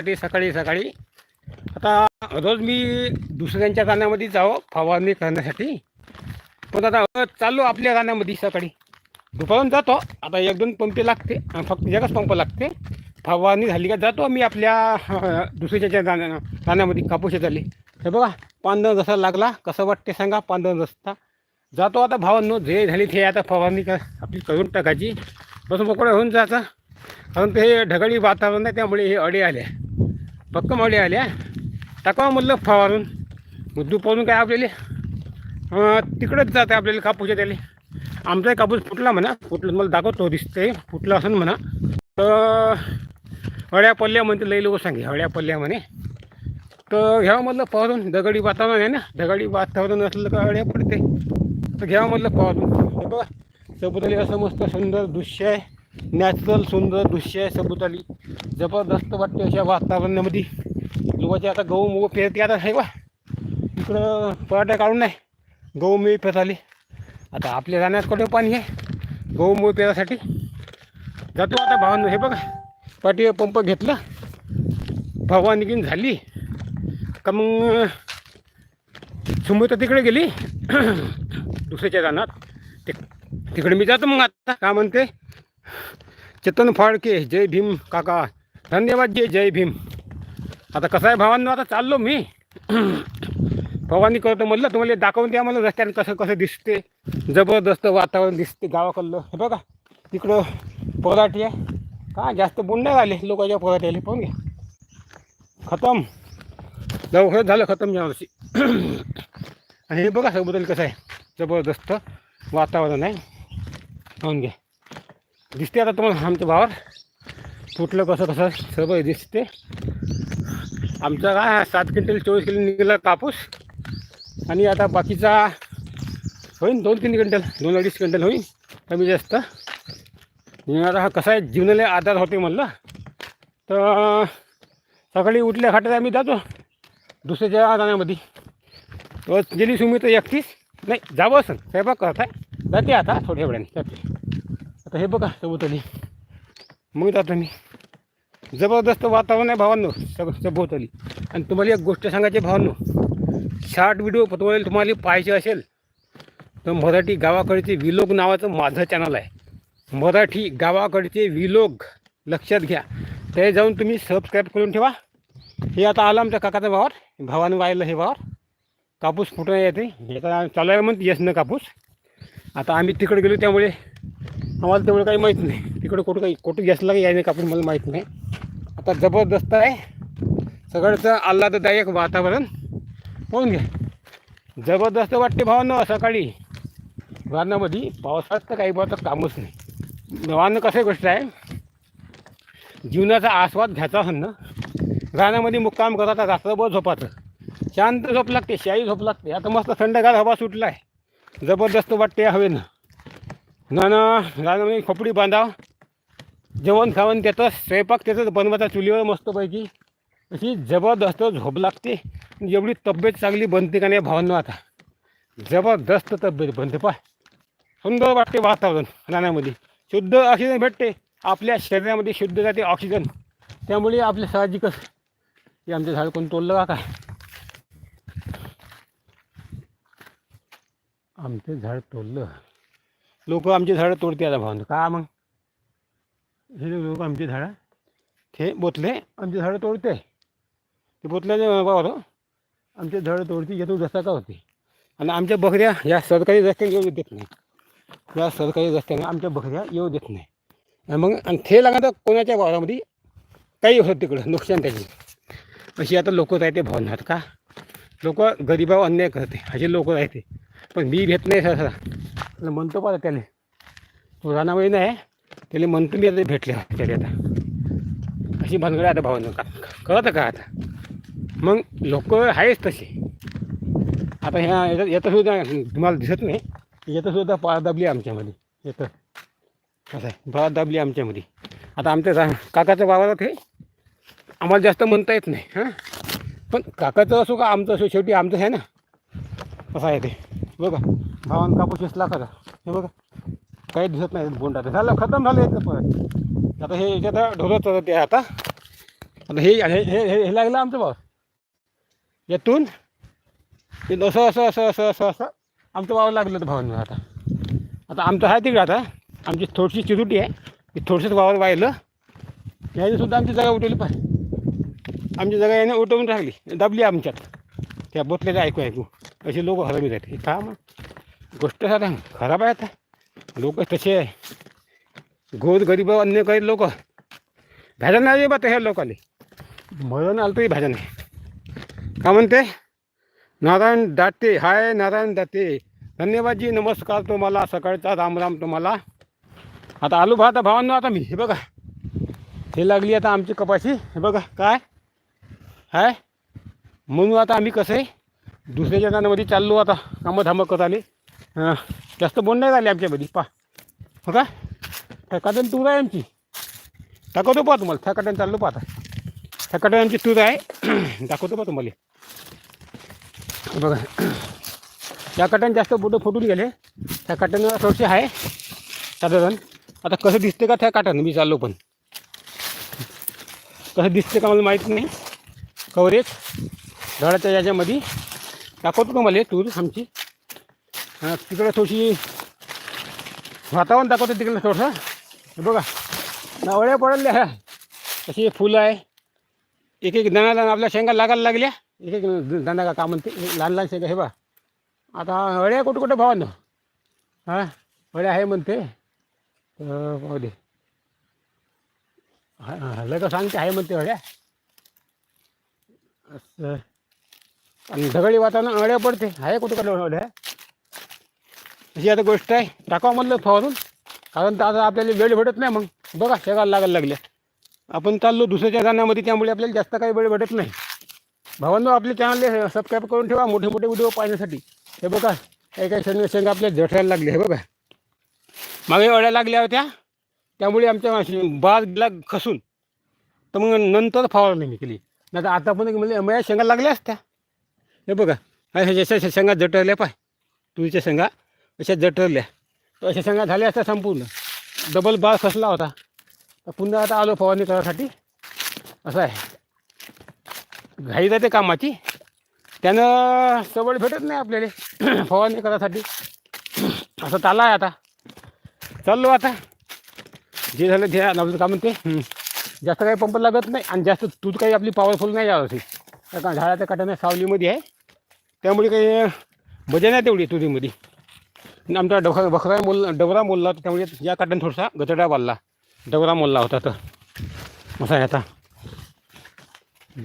साठी सकाळी सकाळी. आता रोज मी दुसऱ्यांच्या रानामध्ये जावं फवारणी करण्यासाठी. पण आता चाललो आपल्या रानामध्ये सकाळी. दुपारून जातो आता एक दोन पंपे लागते फक्त एकच पंप लागते. फवारणी झाली का जातो मी आपल्या दुसऱ्याच्या राना रानामध्ये कापूस झाली हे बघा पांढर जसा लागला कसं वाटते सांगा पांढर रस्ता. जातो आता भावांनो जे झाली ते आता फवारणी कर आपली करून टाकायची. बस मोकळं होऊन जायचं. कारण ते ढगाळी वातावरण आहे त्यामुळे हे अडे आले. पक्क अडे आल्या टाकावं म्हटलं फवारून. मग दुपारून काय आपल्याला? तिकडंच जाते आपल्याला कापूसच्या त्याला आमचा कापूस फुटला म्हणा फुटलं मला दाखवतो दिसतंय. फुटलं असं म्हणा. तर हळ्या पल्ल्या म्हणते लई लोक सांगे हळ्या पल्ल्या म्हणे. तर घ्यावं म्हटलं फवारून. दगडी वातावरण आहे ना दगडी वातावरण असलं का अळ्या पडते. तर घ्यावं म्हटलं फवारून. बघा सबुताली असं मस्त सुंदर दृश्य आहे. नॅचरल सुंदर दृश्य आहे सबुताली जबरदस्त वाटते अशा वातावरणामध्ये. लोकांचे आता गहू मुग पेरते आता हे बा इकडं पराठा काढून नाही. गहू मी पेराले आता आपल्या राण्यात कुठे पाणी आहे? गहू मूळ पेरासाठी. जातो आता भावानं. हे बघा पाठी पंप घेतला. फवारणी घेऊन झाली. का मग सुमू तिकडे गेली. दुसऱ्याच्या रानात ते तिकडे मी जातो मग आता. काय म्हणते? चेतन फाळके जय भीम काका. धन्यवाद जय जय भीम. आता कसं आहे भावांनो आता चाललो मी. फवारणी करतो म्हटलं तुम्हाला दाखवून द्या मला रस्त्याने कसं कसं दिसते. जबरदस्त वातावरण दिसते गावाकडलं. हे बघा तिकडं पराठी आहे. का जास्त बुंडा आले लोकांच्या पराठी आले पाहून घ्या. खतम. लवकर झालं खतम यावर्षी आणि हे बघा सबुदल कसं आहे. जबरदस्त वातावरण आहे. पाहून घ्या. दिसते आता तुम्हाला आमचं भावर फुटलं कसं कसं सर्व दिसते. आमचा काय सात क्विंटल चोवीस किलो निघाला कापूस. आणि आता बाकीचा होईन दोन तीन क्विंटल दोन अडीच क्विंटल होईन कमी जास्त. आता हा कसा आहे जीवनाला आधार होते म्हणलं. तर सकाळी उठल्या खाट्यात आम्ही जातो दुसऱ्याच्या रानामध्ये. गेली सुमी तर एकतीस नाही जावं असं. स्वयंपाक करत आहे. जाते आता थोड्या वेळाने जाते. आता हे बघा सभोवताली मग जातो मी. जबरदस्त वातावरण आहे भावांनो सग सभोवताली आणि तुम्हाला एक गोष्ट सांगायची भावांनो. शॉर्ट व्हिडिओ तुम्हाला तुम्हाला पाहायचे असेल तर मराठी गावाकडचे विलोग नावाचं माझं चॅनल आहे. मराठी गावाकडचे विलोग लक्षात घ्या. ते जाऊन तुम्ही सबस्क्राईब करून ठेवा. हे आता आलं आमच्या काकाचं भावावर भावानं वाहिलं हे भावावर. कापूस फुटून येते. हे तर चालू आहे म्हणते यशनं कापूस. आता आम्ही तिकडे गेलो त्यामुळे आम्हाला तेवढं काही माहीत नाही. तिकडं कुठं काही कुठं गॅसला काही यायने कापून मला माहीत नाही. आता जबरदस्त आहे. सगळंचं आल्हाददायक वातावरण. होऊन घ्या. जबरदस्त वाटते भावानं सकाळी. रानामध्ये पावसाळ्यात तर काही बाबत कामच नाही. भावानं कसं गोष्ट आहे? जीवनाचा आस्वाद घ्यायचा असेल ना? रानामध्ये मुक्काम करता रात्रभर झोपाचं शांत झोप लागते शाही झोप लागते. आता मस्त थंडगार हवा सुटला आहे जबरदस्त वाटते हवेनं. ना ना रानामध्ये खोपडी बांधाव. जेवण खावण त्याचं स्वयंपाक त्याचंच बनवायचा चुलीवर मस्तपैकी. अशी जबरदस्त झोप लागते. एवढी तब्येत चांगली बनते का नाही भावांना आता. जबरदस्त तब्येत बनते पाय सुंदर वाटते वातावरण रानामध्ये. शुद्ध ऑक्सिजन भेटते. आपल्या शरीरामध्ये शुद्ध जाते ऑक्सिजन त्यामुळे आपले साहजिकच हे आमचं झाड कोण तोडलं का काय? आमचं झाड तोडलं. लोक आमचे झाडं तोडते आता भावनं. का मग? हे लोक आमचे झाडं. ते बोतले? आमचे झाडं तोडते. ते बोतल्याचे बाबा आमचे झाडं तोडते येतो जसा का होते? आणि आमच्या बकऱ्या या सरकारी रस्त्याने येऊ देत नाही या सरकारी रस्त्याने आमच्या बकऱ्या येऊ देत नाही आणि मग आणि ते लागतं कोणाच्या वावरामध्ये? काही होत तिकडं नुकसान त्याची. अशी आता लोक राहते भावनात का? लोक गरिबावर अन्याय करते असे लोक राहते पण मी भेट नाही सर. म्हणतो पाहिजे त्याने तो रानामध्ये नाही त्याला म्हणतो मी आता भेटले त्याला आता. अशी भानगड आता भावानं. का कळतं का आता? मग लोक आहेच तसे. आता ह्या येतं सुद्धा तुम्हाला दिसत नाही. येतं सुद्धा पाळ दाबली आमच्यामध्ये. येतं असं आहे? पाळ दाबली आमच्यामध्ये. आता आमच्या रा काकाचं वावरात हे आम्हाला जास्त म्हणता येत नाही. हां? पण काकाचं असो का आमचं असो शेवटी आमचं आहे ना? असं आहे ते. बघा भावान कापूस वेचला का हे बघा काही दिसत नाही बोंड झालं खतम झालं याचं परत. आता हे याच्यात ढोलत होतं ते आता. आता हे हे हे हे- हे लागलं आमचं भाव. यातून हे असं असं असं असं असं असं आमचं वावर लागलं होतं भावानं आता. आता आमचं आहे तिकडे आता. आमची थोडीशी चिरुटी आहे. ती थोडंसंच वावर वाहिलं. याने सुद्धा आमची जागा उठवली पाहिजे आमची जागा याने उठवून राहिली. दाबली आमच्यात. त्या बोतल्याचं ऐकू ऐकू. असे लोक हरवी जाते हे का मग गोष्ट आता खराब आहे आता लोक तसे आहे. गोर गरीब अन्य काही लोक. भॅजन नाही बा ह्या लोकाले. मरण आलं तरी भाज्या आहे. का म्हणते? नारायण दाते. हाय नारायण दाते. धन्यवादजी नमस्कार तुम्हाला. सकाळचा राम राम तुम्हाला. आता आलू भात भावांनो आता मी. हे बघा. हे लागली आता आमची कपाशी. हे बघा. काय? हाय? म्हणून आता आम्ही कसं आहे? दुसऱ्याच्या कानामध्ये चाललो आता कामं धामं करत आले. जास्त बोंड नाही झाले आमच्यामध्ये पा. हो का? फॅकाटन तूर आहे आमची. दाखवतो पहा तुम्हाला फॅकाटन चाललो पहा आता. फॅकाटन आमची तूर आहे. दाखवतो पहा तुम्हाला. बघा. त्या कटन जास्त बोटं फुटून गेले. त्या काट्यानं थोडेसे आहे साधारण. आता कसं दिसते का त्या काटानं मी चाललो पण. कसं दिसते का मला माहीत नाही. कवरेज झाडाच्या याच्यामध्ये. दाखवतो तुम्हाला हे तूर. आमची. हां तिकडं थोडीशी वातावरण दाखवतो तिकडलं थोडंसं. बघा नावळ्या पडल्या. ह्या अशी फुलं आहे. एक एक दणा दाना आपल्या शेंगा लागायला लागल्या. एक एक दाना का का म्हणते हे लहान लहान शेंगा हे बा आता अळ्या कुठं कुठं भावानं? हां अळ्या आहे म्हणते. पाहू दे. हा हल्लं तर सांगते आहे म्हणते अळ्या असं. आणि ढगळी वातावरण अळ्या पडते. आहे कुठं कुठं अळ्या अशी आता गोष्ट आहे. टाकावं म्हणलं फवारून कारण तर आता आपल्याला वेळ भेटत नाही मग. बघा शेगायला लागायला लागल्या. आपण चाललो दुसऱ्याच्या गाण्यामध्ये त्यामुळे आपल्याला जास्त काही वेळ भेटत नाही. भावांनो आपले चॅनल सबस्क्राईब करून ठेवा. मोठे मोठे व्हिडिओ पाहण्यासाठी. हे बघा काही काही शेंगा आपल्या झटायला लागले. हे बघा. मागे अळ्या लागल्या होत्या. त्यामुळे आमच्या अशी गेला खसून. तर मग नंतर फवारणी मी केली नाही तर आता पण म्हणजे माझ्या शेंगा लागल्या असत्या. हे बघा अशा जशा शेंगा जटरल्या पाय. तुरीच्या शेंगा अशा जटरल्या तर अशा शेंगा झाल्या असता संपूर्ण. डबल बाळ खसला होता. तर पुन्हा आता आलो फवारणी करायसाठी. असं आहे. घाई जाते कामाची. त्यानं सवड भेटत नाही आपल्याला. फवारणी करायसाठी. असं चाललं आहे आता. चाललो आता. जे झालं ते आपलं का म्हणते? जास्त काही पंप लागत नाही आणि जास्त दूध काही आपली पॉवरफुल नाही यावं का झाडाच्या काट्यानं सावलीमध्ये आहे. त्यामुळे काही मजा नाही तेवढी तुरीमध्ये. आमचा डोखा बखरा मोल डवरा मोलला होता त्यामुळे या काट्याने थोडासा गतडा बांधला डवरा मोलला होता तर. असा आहे आता.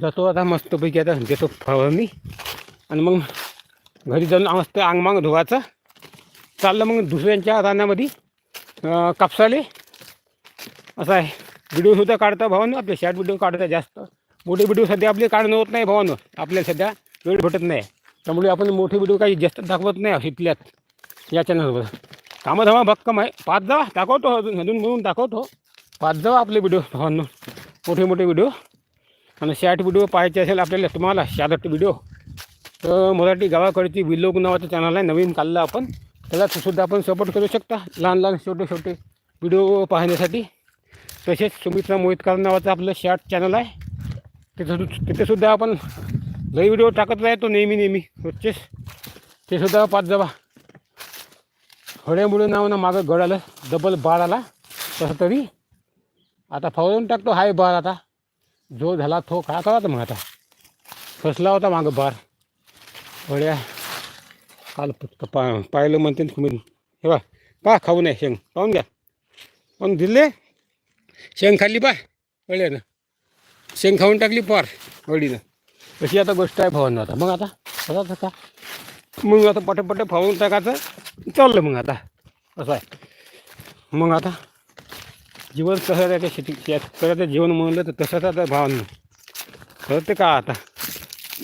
जातो आता मस्तपैकी आता घेतो फवारणी. आणि मग घरी जाऊन मस्त अंगमांग धुवायचं. चाललं मग दुसऱ्यांच्या रानामध्ये कापसाले. असं आहे. व्हिडिओसुद्धा काढता भावानं आपले शॉर्ट व्हिडिओ काढता जास्त. मोठे व्हिडिओ सध्या आपले काढणं होत नाही भावानं. आपल्याला सध्या वेळ भेटत नाही. त्यामुळे आपण मोठे व्हिडिओ काही जास्त दाखवत नाही इथल्यात या चॅनलवर कामं धामा भक्कम आहे. पाच जावा दाखवतो अजून अजून म्हणून दाखवतो. पाच जावा आपले व्हिडिओ भावांनो मोठे मोठे व्हिडिओ आणि शॅट व्हिडिओ पाहायचे असेल आपल्याला तुम्हाला शॉर्ट व्हिडिओ तर मराठी गावाकडची विलोक नावाचं चॅनल आहे नवीन काढलं आपण. त्याला सुद्धा आपण सपोर्ट करू शकता. लहान लहान छोटे छोटे व्हिडिओ पाहण्यासाठी. तसेच सुमित्रा मोहितकर नावाचं आपलं शॉर्ट चॅनल आहे. तिथं तिथेसुद्धा आपण लई व्हिडिओ टाकत राहतो नेहमी नेहमी. रोजचेच. ते सुद्धा पाच जबा हळ्यामुळे नाव ना मागं गड आलं डबल बार आला. तसं तरी. आता फवारून टाकतो. हाय बार आता. जो झाला तो काय करायचा मग आता? फसला होता मागं बार. हळ्या काल पा पाहिलं म्हणते ना तुम्ही. हे बा पा खाऊ नये शेंग. पाहून घ्या. पाहून दिले. शेंग खाल्ली पा. हळ्यानं शेंग खाऊन टाकली पार. हळीनं अशी आता गोष्ट आहे फवारणं आता. मग आता? आता का? मग आता पटापट फवारून टाकायचं. चाललं मग आता. असं आहे. मग आता जीवन कसं त्या शेती शेतकऱ्याचं जीवन म्हणलं तर तसंच आता भावांनो. कळते का आता?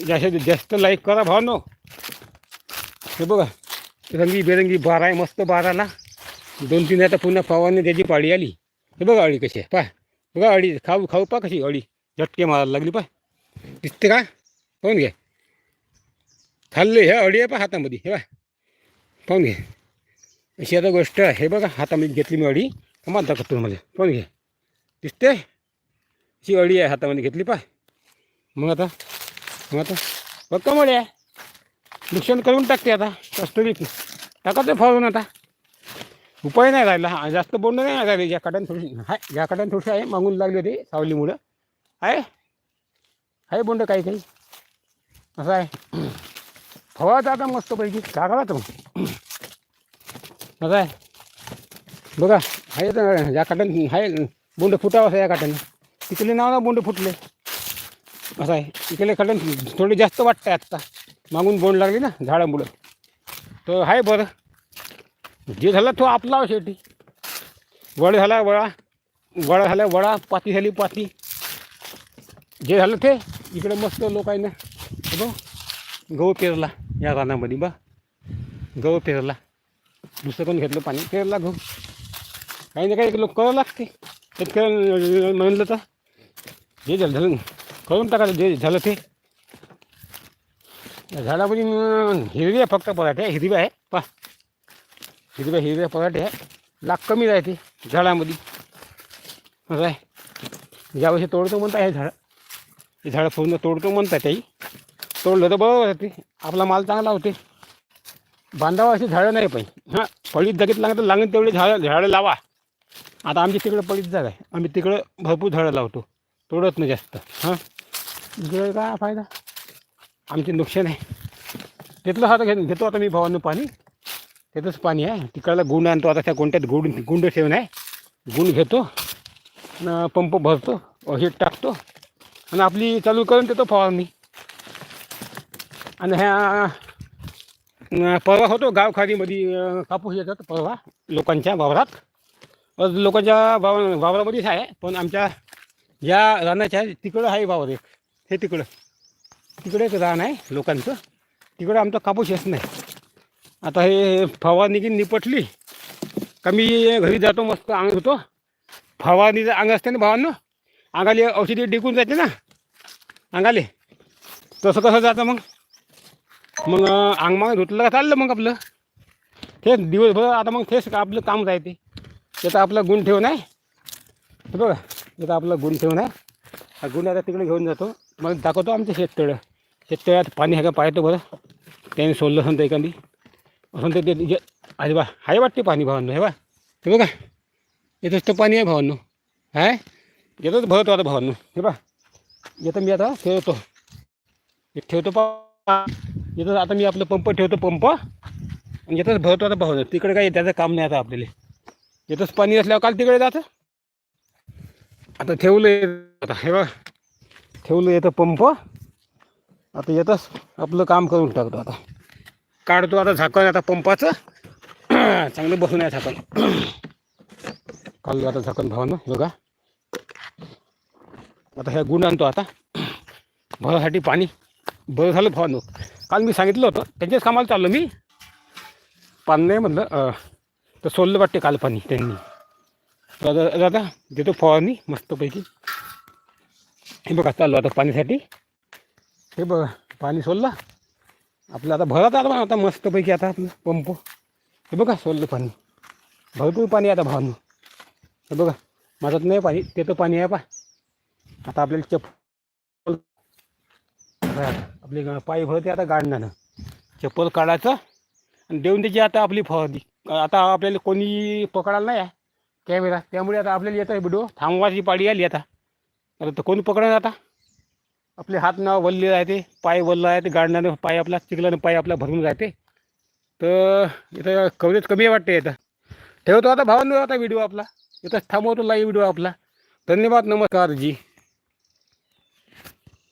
जास्तीत जास्त लाईक करा भावांनो. हे बघा. रंगी बेरंगी बार आहे मस्त बाराला. दोन तीन आता पुन्हा फवारणी त्याची पाळी आली. हे बघा अळी कशी आहे. पाय. बघा अळी. खाऊ खाऊ पा कशी अळी. झटके मारायला लागली पाय. दिसते का? पाहून घे. खाल्ले हे अडी आहे पा हातामध्ये हे बा पाहून घे. अशी आता गोष्ट आहे. हे बघा हातामध्ये घेतली मी अडी कमाल दाखवतो तुम्हाला. पाहून घे. दिसते? अशी अडी आहे हातामध्ये घेतली पाय मग आता मग आता. बघ कमळे आहे. नुकसान करून टाकते आता. कस्तुरी टाकायचं फावून आता. उपाय नाही राहिला. हा, जास्त बोंड नाही राहिले. ज्या काट्यानं थोडीशी आहे ज्या काट्यानं थोडीशी आहे. मागून लागली होती सावलीमुळं. आहे? आहे बोंड काही काही? असं आहे. फवारायचं आता मस्तपैकी काय करायचं मग असं आहे. बघा आहे तर या काट्यानं आहे बोंड फुटावं असं या काट्यानं तिकडले नाव ना बोंड फुटले. असं आहे. तिकडे काट्यानं थोडी जास्त वाटतं आहे आत्ता. मागून बोंड लागली ना झाडामुळं. तर आहे बरं. जे झालं तो आपला शेवटी. वळ झाला वळा. वडा झाला वडा पाती झाली पाती. जे झालं ते इकडे मस्त लोकांना हे बघ गहू पेरला या रानामध्ये बा गहू पेरला. दुसरं कोण घेतलं पाणी? पेरला गहू. काही ना काही लोक करावं लागते. शेतकऱ्यांना म्हणलं तर. जे झालं झालं. करून टाकायचं जे झालं ते. झाडामध्ये न- हिरवी आहे फक्त पराठे हिरवी आहे. पा. हिरव्या हिरव्या पराठे आहे. लाख कमी राहते झाडामध्ये. असं आहे. यावर्षी तोडतो म्हणता हे झाडं. हे झाडं फोडून तोडतो म्हणता त्याही. तोडलं तर बरोबर होते. ते आपला माल चांगला होते. बांधावा अशी झाडं नाही पाहिजे हां पळीत जागेत लागत लागेल तेवढे झाडं झाडं लावा. आता आमची तिकडं पळीत जागा आहे. आम्ही तिकडं भरपूर झाडं लावतो. तोडत नाही जास्त. हां. इकडे काय फायदा? आमचे नुकसान आहे. तिथलं हात घेऊन घेतो आता मी भावांनो पाणी. तिथंच पाणी आहे. तिकडला गुंड आणतो. आता त्या कोणत्यात गुंड गुंड ठेवून आहे. गुंड घेतो. न पंप भरतो. हे टाकतो. आणि आपली चालू करून देतो फवारणी आणि ह्या परवा होतो गावखाडीमध्ये कापूस येतात परवा लोकांच्या वावरात. लोकांच्या वावर वावरामध्येच आहे पण आमच्या ज्या रानाच्या आहे, तिकडं आहे वावर एक. हे तिकडं. तिकडे एक रान आहे लोकांचं. तिकडं आमचा कापूस येत नाही. आता हे फवारणी की निपटली. का मी घरी जातो मस्त अंग होतो. फवारणीचं अंग असते ना भावांनो अंगाले औषधी डिकून जाते ना. अंगाले. तसं कसं जातं मग? मग अंग मग धुतलं का चाललं मग आपलं? तेच दिवसभर आता मग तेच आपलं काम राहते. त्याचं आपला गुण ठेवून आहे. हे बघा त्याचा आपला गुण ठेवून आहे. हा गुण आता तिकडे घेऊन जातो. मग दाखवतो आमचं शेततळं. शेततळ्यात पाणी आहे का? पाहतो बरं. त्याने सोडलं असं एखादी. असं ते जे अरे बा आहे वाटते पाणी भावांनो हे बा ते बघा येतच तर पाणी आहे भावांनो. आहे? येतच भरतो आता भावांनो. हे बा येतं मी आता ठेवतो. ठेवतो पा येतं आता मी आपलं पंप ठेवतो पंप. आणि येतच भरतो आता भावांनो तिकडे काही त्याचं काम नाही आता आपल्याला. येतच पाणी असल्यावर काल तिकडे जातं. आता ठेवलं आता हे बघ. ठेवलं येतं पंप. आता येतच आपलं काम करून टाकतो आता. काढतो आता झाकण आता पंपाचं. चांगलं बसून आहे झाकण. काढलो आता झाकण भावानं बघा. आता ह्या गुण आणतो आता. भरासाठी पाणी. बरं झालं भावानं. काल मी सांगितलं होतं त्यांच्याच कामाला चाललो मी. पाणी नाही म्हणलं तर सोडलं वाटते काल पाणी त्यांनी. दादा दादा देतो फवारणी मस्तपैकी. हे बघा चाललो आता पाणीसाठी. हे बघा पाणी सोडलं. आपलं आता भरत आता आता मस्तपैकी आता आपलं पंप. हे बघा सोडलं पाणी. भरपूर पाणी आहे आता भावानं. हे बघा माझ्यात नाही पाणी ते तर पाणी आहे पा आता आपल्याला चप आपले गा- पाय भरते आता गाडण्यानं चप्पल काढायचं आणि देऊन त्याची आता आपली फवारणी आता आपल्याला कोणी पकडायला नाही आहे. कॅमेरा. त्यामुळे आता आपल्याला येतं व्हिडिओ थांबवायची पाडी आली आता. आता तर कोणी पकडणार आता? आपले हात नाव वल्ले राहते पाय वल्ला आहे ते गाडण्यानं पाय आपला चिखलानं पाय आपला भरून राहते तर इथं कवरेज कमी वाटते इथं. ठेवतो आता भावांनो आता व्हिडिओ आपला. इथंच थांबवतो लाईव्ह व्हिडिओ आपला. धन्यवाद नमस्कार जी.